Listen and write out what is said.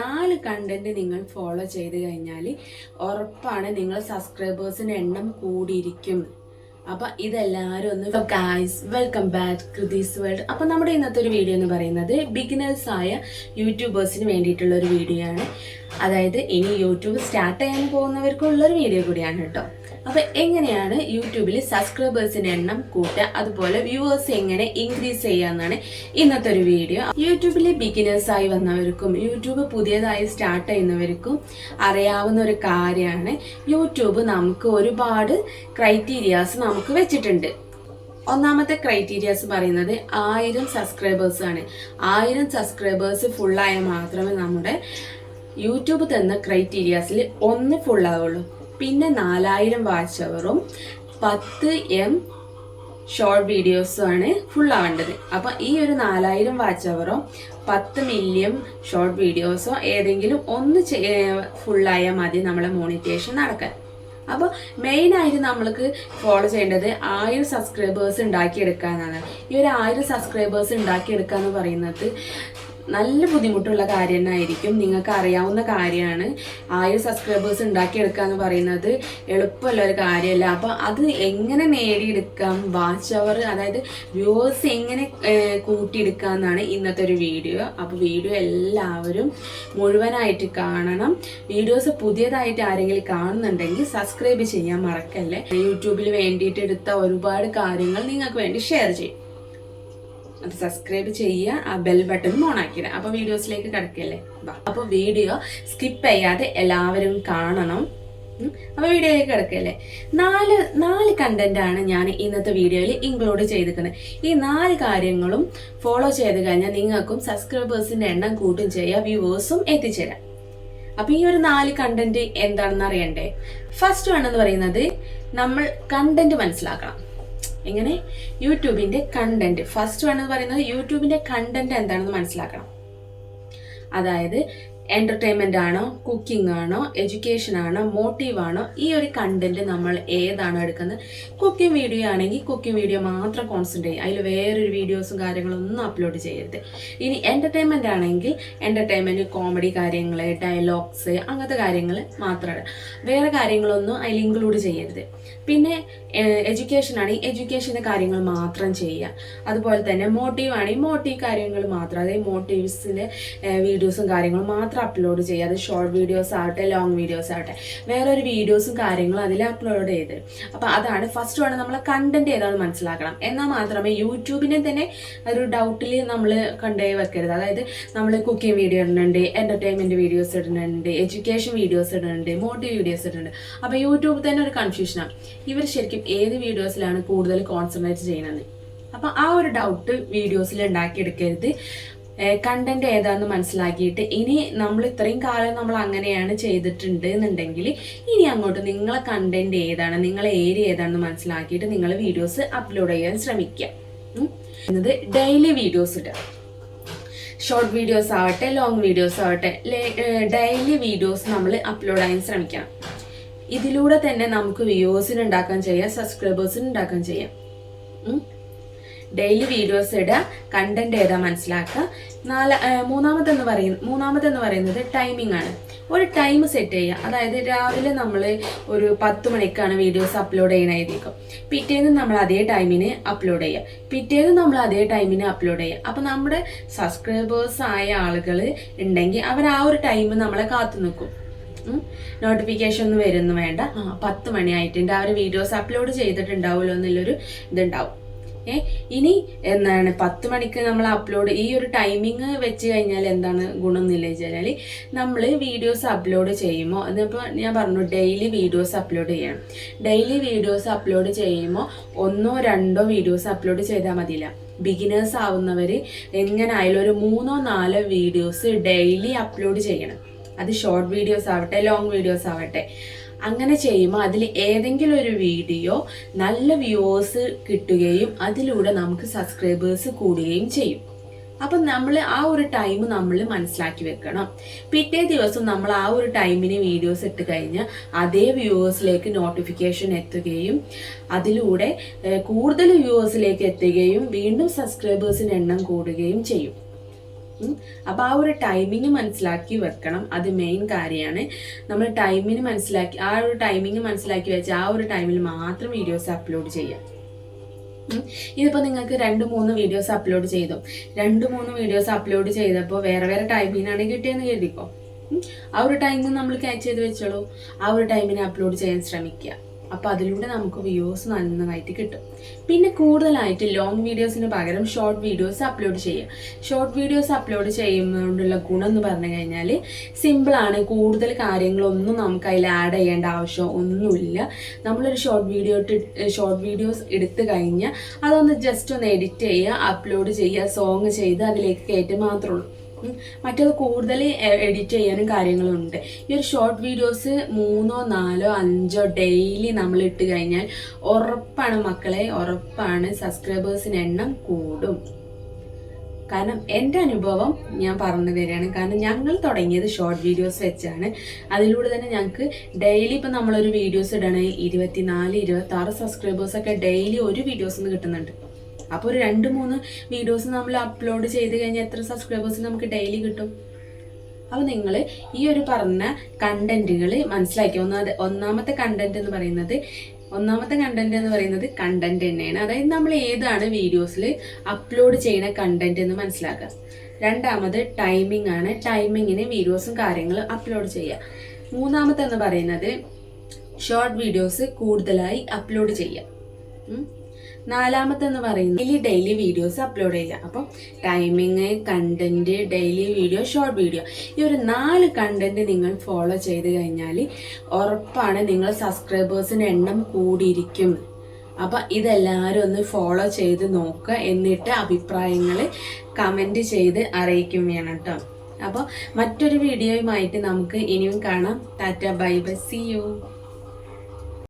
നാല് കണ്ടന്റ് നിങ്ങൾ ഫോളോ ചെയ്ത് കഴിഞ്ഞാൽ ഉറപ്പാണ് നിങ്ങൾ സബ്സ്ക്രൈബേഴ്സിന്റെ എണ്ണം കൂടിയിരിക്കും. അപ്പൊ ഇതെല്ലാവരും ഒന്ന് guys welcome back Krithi's world അപ്പൊ നമ്മുടെ ഇന്നത്തെ ഒരു വീഡിയോ എന്ന് പറയുന്നത് ബിഗിനേഴ്സ് ആയ യൂട്യൂബേഴ്സിന് വേണ്ടിയിട്ടുള്ള ഒരു വീഡിയോ ആണ്. അതായത് ഇനി യൂട്യൂബ് സ്റ്റാർട്ട് ചെയ്യാൻ പോകുന്നവർക്കുള്ള ഒരു വീഡിയോ കൂടിയാണ് കേട്ടോ. അപ്പൊ എങ്ങനെയാണ് യൂട്യൂബിൽ സബ്സ്ക്രൈബേഴ്സിന്റെ എണ്ണം കൂട്ടുക? അതുപോലെ വ്യൂവേഴ്സ് എങ്ങനെ ഇൻക്രീസ് ചെയ്യാന്നാണ് ഇന്നത്തെ ഒരു വീഡിയോ യൂട്യൂബിൽ ബിഗിനേഴ്സ് ആയി വന്നവർക്കും യൂട്യൂബ് പുതിയതായി സ്റ്റാർട്ട് ചെയ്യുന്നവർക്കും അറിയാവുന്ന ഒരു കാര്യമാണ്. യൂട്യൂബ് നമുക്ക് ഒരുപാട് ക്രൈറ്റീരിയാസ് നമുക്ക് വെച്ചിട്ടുണ്ട്. ഒന്നാമത്തെ ക്രൈറ്റീരിയാസ് പറയുന്നത് ആയിരം സബ്സ്ക്രൈബേഴ്സ് ആണ്. ആയിരം സബ്സ്ക്രൈബേഴ്സ് ഫുള്ളായാൽ മാത്രമേ നമ്മുടെ യൂട്യൂബ് തന്ന ക്രൈറ്റീരിയാസിൽ ഒന്ന് ഫുള്ളാവുള്ളൂ പിന്നെ നാലായിരം വാച്ച് അവറും പത്ത് എം ഷോർട്ട് വീഡിയോസും ആണ് ഫുൾ ആവേണ്ടത്. അപ്പോൾ ഈ ഒരു നാലായിരം വാച്ച് അവറോ പത്ത് മില്യൺ ഷോർട്ട് വീഡിയോസോ ഏതെങ്കിലും ഒന്ന് ഫുള്ളായാൽ മതി നമ്മളെ മോണിറ്റേഷൻ നടക്കാൻ. അപ്പോൾ മെയിനായിട്ട് നമ്മൾക്ക് ഫോളോ ചെയ്യേണ്ടത് ആയിരം സബ്സ്ക്രൈബേഴ്സ് ഉണ്ടാക്കിയെടുക്കാനാണ് ഈ ഒരു ആയിരം സബ്സ്ക്രൈബേഴ്സ് ഉണ്ടാക്കിയെടുക്കുക എന്ന് പറയുന്നത് നല്ല ബുദ്ധിമുട്ടുള്ള കാര്യം തന്നെയായിരിക്കും. നിങ്ങൾക്ക് അറിയാവുന്ന കാര്യമാണ്. ആയിരം സബ്സ്ക്രൈബേഴ്സ് ഉണ്ടാക്കിയെടുക്കുക എന്ന് പറയുന്നത് എളുപ്പമുള്ള ഒരു കാര്യമല്ല. അപ്പോൾ അത് എങ്ങനെ നേടിയെടുക്കാം? വാച്ച് അവർ അതായത് വ്യൂവേഴ്സ് എങ്ങനെ കൂട്ടിയെടുക്കുക കൂട്ടിയെടുക്കാം എന്നാണ് ഇന്നത്തെ ഒരു വീഡിയോ. അപ്പോൾ വീഡിയോ എല്ലാവരും മുഴുവനായിട്ട് കാണണം. വീഡിയോസ് പുതിയതായിട്ട് ആരെങ്കിലും കാണുന്നുണ്ടെങ്കിൽ സബ്സ്ക്രൈബ് ചെയ്യാൻ മറക്കല്ലേ. യൂട്യൂബിൽ വേണ്ടിയിട്ട് എടുത്ത ഒരുപാട് കാര്യങ്ങൾ നിങ്ങൾക്ക് വേണ്ടി ഷെയർ ചെയ്യും. അത് സബ്സ്ക്രൈബ് ചെയ്യുക ആ ബെൽ ബട്ടൺ ഓൺ ആക്കി അപ്പോൾ വീഡിയോസിലേക്ക് കിടക്കല്ലേ അപ്പൊ അപ്പോൾ വീഡിയോ സ്കിപ്പ് ചെയ്യാതെ എല്ലാവരും കാണണം. അപ്പൊ അപ്പോൾ വീഡിയോയിലേക്ക് കിടക്കല്ലേ നാല് നാല് കണ്ടന്റ് ആണ് ഞാൻ ഇന്നത്തെ വീഡിയോയിൽ ഇൻക്ലൂഡ് ചെയ്തിരിക്കുന്നത്. ഈ നാല് കാര്യങ്ങളും ഫോളോ ചെയ്ത് കഴിഞ്ഞാൽ നിങ്ങൾക്കും സബ്സ്ക്രൈബേഴ്സിന്റെ എണ്ണം കൂട്ടും ചെയ്യാം വ്യൂവേഴ്സും എത്തിച്ചേരാം. അപ്പൊ ഈ ഒരു നാല് കണ്ടന്റ് എന്താണെന്ന് അറിയണ്ടേ? ഫസ്റ്റ് വൺ എന്ന് പറയുന്നത് നമ്മൾ കണ്ടന്റ് മനസ്സിലാക്കണം. എങ്ങനെ? യൂട്യൂബിന്റെ കണ്ടന്റ് ഫസ്റ്റ് വൺ എന്ന് പറയുന്നത് യൂട്യൂബിന്റെ കണ്ടന്റ് എന്താണെന്ന് മനസ്സിലാക്കണം. അതായത് എന്റർടൈൻമെന്റ് ആണോ കുക്കിംഗ് ആണോ എഡ്യൂക്കേഷൻ ആണോ മോട്ടീവ് ആണോ ഈ ഒരു കണ്ടന്റ് നമ്മൾ ഏതാണോ എടുക്കുന്നത്. കുക്കിംഗ് വീഡിയോ ആണെങ്കിൽ കുക്കിംഗ് വീഡിയോ മാത്രം കോൺസെൻട്രേറ്റ് ചെയ്യുക. അതിൽ വേറൊരു വീഡിയോസും കാര്യങ്ങളൊന്നും അപ്ലോഡ് ചെയ്യരുത്. ഇനി എന്റർടൈൻമെന്റ് ആണെങ്കിൽ എന്റർടൈൻമെന്റ് കോമഡി കാര്യങ്ങൾ ഡയലോഗ്സ് അങ്ങനത്തെ കാര്യങ്ങൾ മാത്രമാണ് വേറെ കാര്യങ്ങളൊന്നും അതിൽ ഇൻക്ലൂഡ് ചെയ്യരുത്. പിന്നെ എഡ്യൂക്കേഷൻ ആണെങ്കിൽ എഡ്യൂക്കേഷന്റെ കാര്യങ്ങൾ മാത്രം ചെയ്യുക. അതുപോലെ തന്നെ മോട്ടീവ് ആണെങ്കിൽ മോട്ടീവ് കാര്യങ്ങൾ മാത്രം. അതായത് മോട്ടീവ്സിന്റെ വീഡിയോസും കാര്യങ്ങളും മാത്രം അപ്ലോഡ് ചെയ്യുക അത് ഷോർട്ട് വീഡിയോസ് ആവട്ടെ ലോങ് വീഡിയോസ് ആവട്ടെ. വേറെ ഒരു വീഡിയോസും കാര്യങ്ങളും അതിൽ അപ്ലോഡ് ചെയ്ത്. അപ്പോൾ അതാണ് ഫസ്റ്റ് വേണം നമ്മൾ കണ്ടന്റ് ഏതാണ് മനസ്സിലാക്കണം. എന്നാൽ മാത്രമേ യൂട്യൂബിനെ തന്നെ ഒരു ഡൗട്ടിൽ നമ്മൾ കണ്ടേ വെക്കരുത്. അതായത് നമ്മൾ കുക്കിംഗ് വീഡിയോ ഇടുന്നുണ്ട് എന്റർടൈൻമെന്റ് വീഡിയോസ് ഇടുന്നുണ്ട് എഡ്യൂക്കേഷൻ വീഡിയോസ് ഇടുന്നുണ്ട് മോട്ടീവ് വീഡിയോസ് ഇടുന്നുണ്ട്. അപ്പോൾ യൂട്യൂബ് തന്നെ ഒരു കൺഫ്യൂഷനാണ് ഇവർ ശരിക്കും ഏത് വീഡിയോസിലാണ് കൂടുതൽ കോൺസെൻട്രേറ്റ് ചെയ്യുന്നത്? അപ്പോൾ ആ ഒരു ഡൗട്ട് വീഡിയോസിൽ ഉണ്ടാക്കിയെടുക്കരുത്. കണ്ടന്റ് ഏതാന്ന് മനസ്സിലാക്കിയിട്ട് ഇനി നമ്മൾ ഇത്രയും കാലം നമ്മൾ അങ്ങനെയാണ് ചെയ്തിട്ടുണ്ട് എന്നുണ്ടെങ്കിൽ ഇനി അങ്ങോട്ട് നിങ്ങളെ കണ്ടന്റ് ഏതാണ് നിങ്ങളെ ഏരിയ ഏതാണെന്ന് മനസ്സിലാക്കിയിട്ട് നിങ്ങൾ വീഡിയോസ് അപ്ലോഡ് ചെയ്യാൻ ശ്രമിക്കുക. എന്നത് ഡെയിലി വീഡിയോസ് ഇടുക. ഷോർട്ട് വീഡിയോസ് ആവട്ടെ ലോങ് വീഡിയോസ് ആവട്ടെ ഡെയിലി വീഡിയോസ് നമ്മൾ അപ്ലോഡ് ചെയ്യാൻ ശ്രമിക്കണം. ഇതിലൂടെ തന്നെ നമുക്ക് വ്യൂവേഴ്സിന് ഉണ്ടാക്കാൻ ചെയ്യാം സബ്സ്ക്രൈബേഴ്സിന് ഉണ്ടാക്കാൻ ചെയ്യാം. ഡെയിലി വീഡിയോസ് ഇടുക കണ്ടന്റ് ഏതാ മനസ്സിലാക്കുക നാല് മൂന്നാമതെന്ന് പറയുന്ന മൂന്നാമതെന്ന് പറയുന്നത് ടൈമിംഗ് ആണ്. ഒരു ടൈം സെറ്റ് ചെയ്യുക അതായത് രാവിലെ നമ്മൾ ഒരു പത്ത് മണിക്കാണ് വീഡിയോസ് അപ്ലോഡ് ചെയ്യണമായിരിക്കും പിറ്റേന്ന് നമ്മൾ അതേ ടൈമിന് അപ്ലോഡ് ചെയ്യുക പിറ്റേന്ന് നമ്മൾ അതേ ടൈമിന് അപ്ലോഡ് ചെയ്യുക അപ്പോൾ നമ്മുടെ സബ്സ്ക്രൈബേഴ്സ് ആയ ആളുകൾ ഉണ്ടെങ്കിൽ അവർ ആ ഒരു ടൈം നമ്മളെ കാത്തു നിൽക്കും നോട്ടിഫിക്കേഷൻ ഒന്നും വരുന്നു വേണ്ട. ആ പത്ത് മണിയായിട്ടുണ്ട് അവർ വീഡിയോസ് അപ്ലോഡ് ചെയ്തിട്ടുണ്ടാവുമല്ലോ എന്നുള്ളൊരു ഇതുണ്ടാവും. ഇനി എന്താണ് പത്ത് മണിക്ക് നമ്മൾ അപ്ലോഡ് ഈ ഒരു ടൈമിങ് വെച്ച് കഴിഞ്ഞാൽ എന്താണ് ഗുണം എന്നില്ല വെച്ചാൽ നമ്മൾ വീഡിയോസ് അപ്ലോഡ് ചെയ്യുമ്പോൾ അതിപ്പോൾ ഞാൻ പറഞ്ഞു ഡെയിലി വീഡിയോസ് അപ്ലോഡ് ചെയ്യണം. ഡെയിലി വീഡിയോസ് അപ്ലോഡ് ചെയ്യുമ്പോൾ ഒന്നോ രണ്ടോ വീഡിയോസ് അപ്ലോഡ് ചെയ്താൽ മതിയില്ല. ബിഗിനേഴ്സ് ആവുന്നവർ എങ്ങനെയായാലും ഒരു മൂന്നോ നാലോ വീഡിയോസ് ഡെയിലി അപ്ലോഡ് ചെയ്യണം. അത് ഷോർട്ട് വീഡിയോസ് ആവട്ടെ ലോങ് വീഡിയോസ് ആവട്ടെ. അങ്ങനെ ചെയ്യുമ്പോൾ അതിൽ ഏതെങ്കിലും ഒരു വീഡിയോ നല്ല വ്യൂവേഴ്സ് കിട്ടുകയും അതിലൂടെ നമുക്ക് സബ്സ്ക്രൈബേഴ്സ് കൂടുകയും ചെയ്യും. അപ്പം നമ്മൾ ആ ഒരു ടൈം നമ്മൾ മനസ്സിലാക്കി വെക്കണം. പിറ്റേ ദിവസം നമ്മൾ ആ ഒരു ടൈമിന് വീഡിയോസ് ഇട്ട് കഴിഞ്ഞ് അതേ വ്യൂവേഴ്സിലേക്ക് നോട്ടിഫിക്കേഷൻ എത്തുകയും അതിലൂടെ കൂടുതൽ വ്യൂവേഴ്സിലേക്ക് എത്തുകയും വീണ്ടും സബ്സ്ക്രൈബേഴ്സിന് എണ്ണം കൂടുകയും ചെയ്യും. അപ്പോൾ ആ ഒരു ടൈമിങ് മനസ്സിലാക്കി വെക്കണം. അത് മെയിൻ കാര്യമാണ് നമ്മൾ ടൈമിന് മനസ്സിലാക്കി ആ ഒരു ടൈമിങ് മനസ്സിലാക്കി വെച്ച് ആ ഒരു ടൈമിൽ മാത്രം വീഡിയോസ് അപ്ലോഡ് ചെയ്യാം. ഇതിപ്പോൾ നിങ്ങൾക്ക് രണ്ട് മൂന്ന് വീഡിയോസ് അപ്ലോഡ് ചെയ്തു. രണ്ട് മൂന്ന് വീഡിയോസ് അപ്ലോഡ് ചെയ്തപ്പോൾ വേറെ വേറെ ടൈമിനാണ് കിട്ടിയെന്ന് കരുതിക്കോ? ആ ഒരു ടൈമിൽ നമ്മൾ ക്യാച്ച് ചെയ്ത് വെച്ചോളൂ. ആ ഒരു ടൈമിന് അപ്ലോഡ് ചെയ്യാൻ ശ്രമിക്കുക. അപ്പോൾ അതിലൂടെ നമുക്ക് വ്യൂസ് നന്നായിട്ട് കിട്ടും. പിന്നെ കൂടുതലായിട്ട് ലോങ് വീഡിയോസിന് പകരം ഷോർട്ട് വീഡിയോസ് അപ്ലോഡ് ചെയ്യുക. ഷോർട്ട് വീഡിയോസ് അപ്ലോഡ് ചെയ്യുന്നതുകൊണ്ടുള്ള ഗുണം എന്ന് പറഞ്ഞു കഴിഞ്ഞാൽ സിമ്പിളാണ് കൂടുതൽ കാര്യങ്ങളൊന്നും നമുക്ക് അതിൽ ആഡ് ചെയ്യേണ്ട ആവശ്യം ഒന്നുമില്ല. നമ്മളൊരു ഷോർട്ട് വീഡിയോ ഷോർട്ട് വീഡിയോസ് എടുത്തു കഴിഞ്ഞാൽ അതൊന്ന് ജസ്റ്റ് ഒന്ന് എഡിറ്റ് ചെയ്യുക അപ്ലോഡ് ചെയ്യുക സോങ് ചെയ്ത് അതിലേക്ക് കയറ്റി മാത്രമേ ഉള്ളൂ. മറ്റേത് കൂടുതൽ എഡിറ്റ് ചെയ്യാനും കാര്യങ്ങളും ഉണ്ട് ഈ ഒരു ഷോർട്ട് വീഡിയോസ് മൂന്നോ നാലോ അഞ്ചോ ഡെയിലി നമ്മൾ ഇട്ട് കഴിഞ്ഞാൽ ഉറപ്പാണ് മക്കളെ ഉറപ്പാണ് സബ്സ്ക്രൈബേഴ്സിന് എണ്ണം കൂടും. കാരണം എന്റെ അനുഭവം ഞാൻ പറഞ്ഞു തരികയാണ് കാരണം ഞങ്ങൾ തുടങ്ങിയത് ഷോർട്ട് വീഡിയോസ് വെച്ചാണ്. അതിലൂടെ തന്നെ ഞങ്ങൾക്ക് ഡെയിലി ഇപ്പം നമ്മളൊരു വീഡിയോസ് ഇടണേ ഇരുപത്തിനാല് ഇരുപത്തി ആറ് സബ്സ്ക്രൈബേഴ്സൊക്കെ ഡെയിലി ഒരു വീഡിയോസ് കിട്ടുന്നുണ്ട്. അപ്പോൾ ഒരു രണ്ട് മൂന്ന് വീഡിയോസ് നമ്മൾ അപ്ലോഡ് ചെയ്ത് കഴിഞ്ഞാൽ എത്ര സബ്സ്ക്രൈബേഴ്സ് നമുക്ക് ഡെയിലി കിട്ടും? അപ്പോൾ നിങ്ങൾ ഈ ഒരു പറഞ്ഞ കണ്ടന്റുകൾ മനസ്സിലാക്കി. ഒന്നാമത് ഒന്നാമത്തെ കണ്ടന്റ് എന്ന് പറയുന്നത് ഒന്നാമത്തെ കണ്ടന്റ് എന്ന് പറയുന്നത് കണ്ടന്റ് തന്നെയാണ്. അതായത് നമ്മൾ ഏതാണ് വീഡിയോസിൽ അപ്ലോഡ് ചെയ്യുന്ന കണ്ടന്റ് എന്ന് മനസ്സിലാക്കുക. രണ്ടാമത് ടൈമിംഗ് ആണ്. ടൈമിങ്ങിന് വീഡിയോസും കാര്യങ്ങളും അപ്ലോഡ് ചെയ്യുക. മൂന്നാമത്തെ എന്ന് പറയുന്നത് ഷോർട്ട് വീഡിയോസ് കൂടുതലായി അപ്ലോഡ് ചെയ്യുക. ഉം. നാലാമത്തെ എന്ന് പറയുന്നത് ഡെയിലി ഡെയിലി വീഡിയോസ് അപ്ലോഡ് ചെയ്യുക. അപ്പം timing content daily video short video ഈ ഒരു നാല് കണ്ടന്റ് നിങ്ങൾ ഫോളോ ചെയ്ത് കഴിഞ്ഞാൽ ഉറപ്പാണ് നിങ്ങൾ സബ്സ്ക്രൈബേഴ്സിന്റെ എണ്ണം കൂടിയിരിക്കും. അപ്പം ഇതെല്ലാവരും ഒന്ന് ഫോളോ ചെയ്ത് നോക്കുക എന്നിട്ട് അഭിപ്രായങ്ങൾ കമന്റ് ചെയ്ത് അറിയിക്കും വേണം കേട്ടോ അപ്പോൾ മറ്റൊരു വീഡിയോയുമായിട്ട് നമുക്ക് ഇനിയും കാണാം. Tata bye bye see you